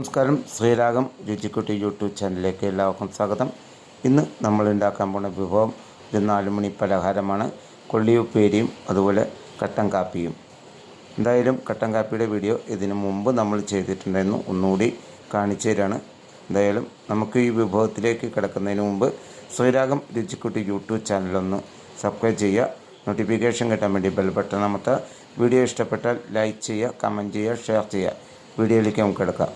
നമസ്കാരം. ശ്രീരാഗം രുചിക്കുട്ടി യൂട്യൂബ് ചാനലിലേക്ക് എല്ലാവർക്കും സ്വാഗതം. ഇന്ന് നമ്മൾ ഉണ്ടാക്കാൻ പോകുന്ന വിഭവം ഒരു നാലുമണി പലഹാരമാണ്. കൊള്ളിയുപ്പേരിയും അതുപോലെ കട്ടൻ കാപ്പിയും. എന്തായാലും കട്ടൻ കാപ്പിയുടെ വീഡിയോ ഇതിനു മുമ്പ് നമ്മൾ ചെയ്തിട്ടുണ്ടായിരുന്നു. ഒന്നുകൂടി കാണിച്ചു തരാണ്. എന്തായാലും നമുക്ക് ഈ വിഭവത്തിലേക്ക് കിടക്കുന്നതിന് മുമ്പ് ശ്രീരാഗം രുചിക്കുട്ടി യൂട്യൂബ് ചാനലൊന്ന് സബ്സ്ക്രൈബ് ചെയ്യുക. നോട്ടിഫിക്കേഷൻ കിട്ടാൻ വേണ്ടി ബെൽ ബട്ടൺ അമർത്തുക. വീഡിയോ ഇഷ്ടപ്പെട്ടാൽ ലൈക്ക് ചെയ്യുക കമന്റ് ചെയ്യുക ഷെയർ ചെയ്യുക. വീഡിയോയിലേക്ക് നമുക്ക് കിടക്കാം.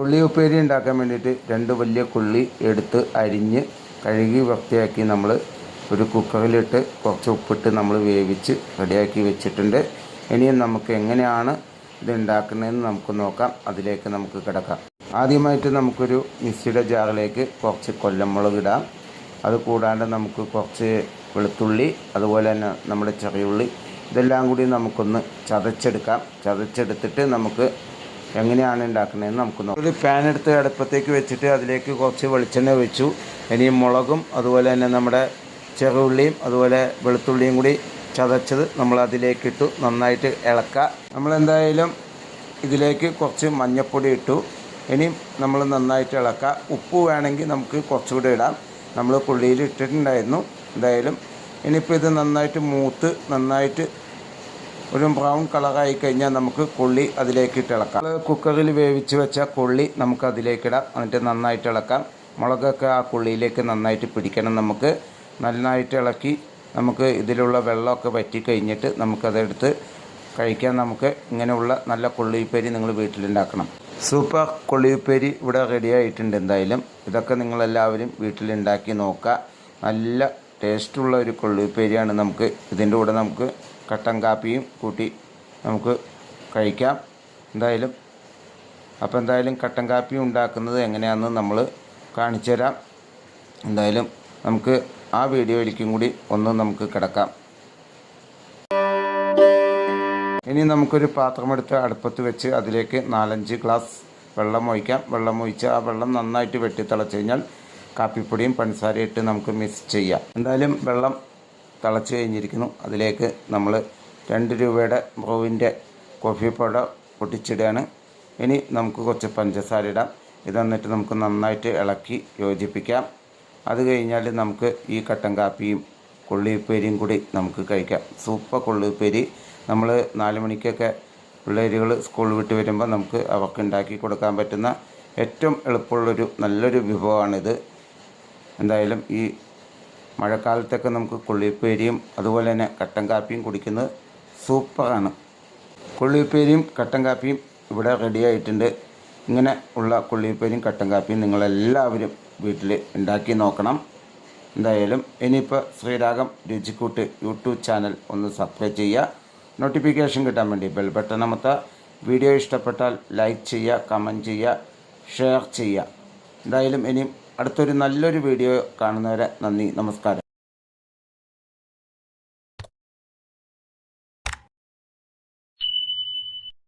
ഉള്ളി ഉപ്പേരി ഉണ്ടാക്കാൻ വേണ്ടിയിട്ട് രണ്ട് വലിയ കുള്ളി എടുത്ത് അരിഞ്ഞ് കഴുകി വൃത്തിയാക്കി നമ്മൾ ഒരു കുക്കറിലിട്ട് കുറച്ച് ഉപ്പിട്ട് നമ്മൾ വേവിച്ച് റെഡിയാക്കി വെച്ചിട്ടുണ്ട്. ഇനിയും നമുക്ക് എങ്ങനെയാണ് ഇത് ഉണ്ടാക്കുന്നതെന്ന് നമുക്ക് നോക്കാം. അതിലേക്ക് നമുക്ക് കിടക്കാം. ആദ്യമായിട്ട് നമുക്കൊരു മിക്സിയുടെ ജാറിലേക്ക് കുറച്ച് കൊല്ലമുളക് ഇടാം. അത് കൂടാണ്ട് നമുക്ക് കുറച്ച് വെളുത്തുള്ളി അതുപോലെ തന്നെ നമ്മുടെ ചെറിയുള്ളി ഇതെല്ലാം കൂടി നമുക്കൊന്ന് ചതച്ചെടുക്കാം. ചതച്ചെടുത്തിട്ട് നമുക്ക് എങ്ങനെയാണ് ഉണ്ടാക്കുന്നതെന്ന് നമുക്ക് നോക്കാം. ഒരു പാൻ എടുത്ത് അടുപ്പത്തേക്ക് വെച്ചിട്ട് അതിലേക്ക് കുറച്ച് വെളിച്ചെണ്ണ ഒഴിച്ചു. ഇനി മുളകും അതുപോലെ തന്നെ നമ്മുടെ ചെറുള്ളിയും അതുപോലെ വെളുത്തുള്ളിയും കൂടി ചതച്ചത് നമ്മൾ അതിലേക്ക് ഇട്ടു. നന്നായിട്ട് ഇളക്കുക നമ്മളെന്തായാലും ഇതിലേക്ക് കുറച്ച് മഞ്ഞൾപ്പൊടി ഇട്ടു. ഇനിയും നമ്മൾ നന്നായിട്ട് ഇളക്കുക ഉപ്പ് വേണമെങ്കിൽ നമുക്ക് കുറച്ചുകൂടി ഇടാം. നമ്മൾ പുള്ളിയിൽ ഇട്ടിട്ടുണ്ടായിരുന്നു എന്തായാലും ഇനിയിപ്പോൾ ഇത് നന്നായിട്ട് മൂത്ത് നന്നായിട്ട് ഒരു ബ്രൗൺ കളറായി കഴിഞ്ഞാൽ നമുക്ക് കൊള്ളി അതിലേക്ക് ഇട്ട് ഇളക്കാം. കുക്കറിൽ വേവിച്ച് വെച്ച കൊള്ളി നമുക്ക് അതിലേക്ക് ഇടാം. എന്നിട്ട് നന്നായിട്ട് ഇളക്കാം. മുളകൊക്കെ ആ കൊള്ളിയിലേക്ക് നന്നായിട്ട് പിടിക്കണം നമുക്ക്. നന്നായിട്ട് ഇളക്കി നമുക്ക് ഇതിലുള്ള വെള്ളമൊക്കെ വറ്റി കഴിഞ്ഞിട്ട് നമുക്കതെടുത്ത് കഴിക്കാൻ നമുക്ക് ഇങ്ങനെയുള്ള നല്ല കൊള്ളിയുപ്പേരി നിങ്ങൾ വീട്ടിലുണ്ടാക്കണം. സൂപ്പർ കൊള്ളിയുപ്പേരി ഇവിടെ റെഡിയായിട്ടുണ്ട് എന്തായാലും. ഇതൊക്കെ നിങ്ങളെല്ലാവരും വീട്ടിലുണ്ടാക്കി നോക്കുക. നല്ല ടേസ്റ്റുള്ള ഒരു കൊള്ളിയുപ്പേരിയാണ് നമുക്ക്. ഇതിന്റെ കൂടെ നമുക്ക് കട്ടൻ കാപ്പിയും കൂട്ടി നമുക്ക് കഴിക്കാം. എന്തായാലും അപ്പോൾ എന്തായാലും കട്ടൻ കാപ്പി ഉണ്ടാക്കുന്നത് എങ്ങനെയാണെന്ന് നമ്മൾ കാണിച്ചു തരാം. എന്തായാലും നമുക്ക് ആ വീഡിയോയിലേക്കും കൂടി ഒന്ന് നമുക്ക് കിടക്കാം. ഇനി നമുക്കൊരു പാത്രമെടുത്ത് അടുപ്പത്ത് വെച്ച് അതിലേക്ക് നാലഞ്ച് ഗ്ലാസ് വെള്ളം ഒഴിക്കാം. വെള്ളം ഒഴിച്ച് ആ വെള്ളം നന്നായിട്ട് വെട്ടി തിളച്ച് കഴിഞ്ഞാൽ കാപ്പിപ്പൊടിയും പഞ്ചസാരയും ഇട്ട് നമുക്ക് മിക്സ് ചെയ്യാം. എന്തായാലും വെള്ളം തിളച്ച് കഴിഞ്ഞിരിക്കുന്നു. അതിലേക്ക് നമ്മൾ രണ്ട് രൂപയുടെ ബ്രൂവിന്റെ കോഫി പൗഡർ പൊട്ടിച്ചിടുകയാണ്. ഇനി നമുക്ക് കുറച്ച് പഞ്ചസാര ഇടാം. ഇതെന്നിട്ട് നമുക്ക് നന്നായിട്ട് ഇളക്കി യോജിപ്പിക്കാം. അത് കഴിഞ്ഞാൽ നമുക്ക് ഈ കട്ടൻ കാപ്പിയും കൊള്ളിപ്പേരിയും കൂടി നമുക്ക് കഴിക്കാം. സൂപ്പർ കൊള്ളിപ്പേരി നമ്മൾ നാല് മണിക്കൊക്കെ പിള്ളേരുകൾ സ്കൂൾ വിട്ട് വരുമ്പോൾ നമുക്ക് അവർക്ക് ഉണ്ടാക്കി കൊടുക്കാൻ പറ്റുന്ന ഏറ്റവും എളുപ്പമുള്ളൊരു നല്ലൊരു വിഭവമാണിത്. എന്തായാലും ഈ മഴക്കാലത്തൊക്കെ നമുക്ക് കൊള്ളിപ്പേരിയും അതുപോലെ തന്നെ കട്ടൻ കാപ്പിയും കുടിക്കുന്നത് സൂപ്പറാണ്. കൊള്ളിപ്പേരിയും കട്ടൻ കാപ്പിയും ഇവിടെ റെഡിയായിട്ടുണ്ട് ഇങ്ങനെ ഉള്ള കൊള്ളിപ്പേരിയും കട്ടൻ കാപ്പിയും നിങ്ങളെല്ലാവരും വീട്ടിൽ ഉണ്ടാക്കി നോക്കണം. എന്തായാലും ഇനിയിപ്പോൾ ശ്രീരാഗം രുചിക്കൂട്ട് യൂട്യൂബ് ചാനൽ ഒന്ന് സബ്സ്ക്രൈബ് ചെയ്യുക. നോട്ടിഫിക്കേഷൻ കിട്ടാൻ വേണ്ടി ബെൽ ബട്ടൺ അമർത്തുക. വീഡിയോ ഇഷ്ടപ്പെട്ടാൽ ലൈക്ക് ചെയ്യുക കമന്റ് ചെയ്യുക ഷെയർ ചെയ്യുക. എന്തായാലും ഇനിയും അടുത്തൊരു നല്ലൊരു വീഡിയോ കാണുന്നവരെ നന്ദി നമസ്കാരം.